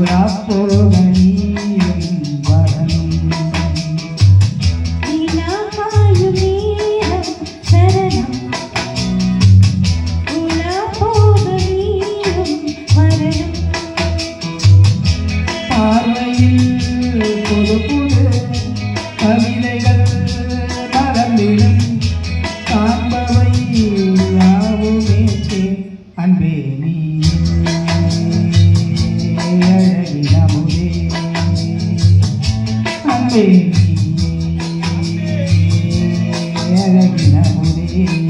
পুরা baby. Yeah, I can have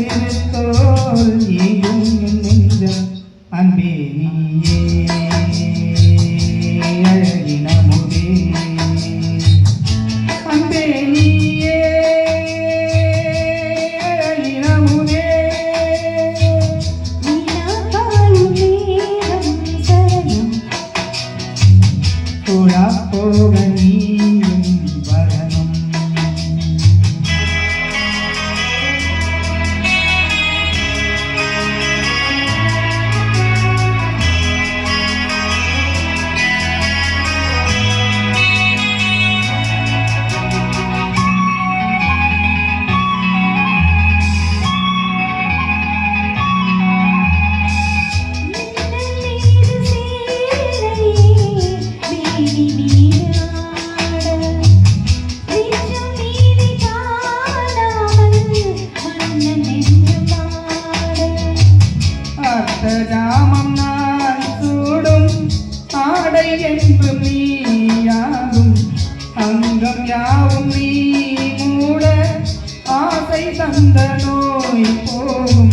see this என்றும் நீயாகும் அங்கம் யாவும் நீ மூட ஆசை தந்த நோய் போகும்.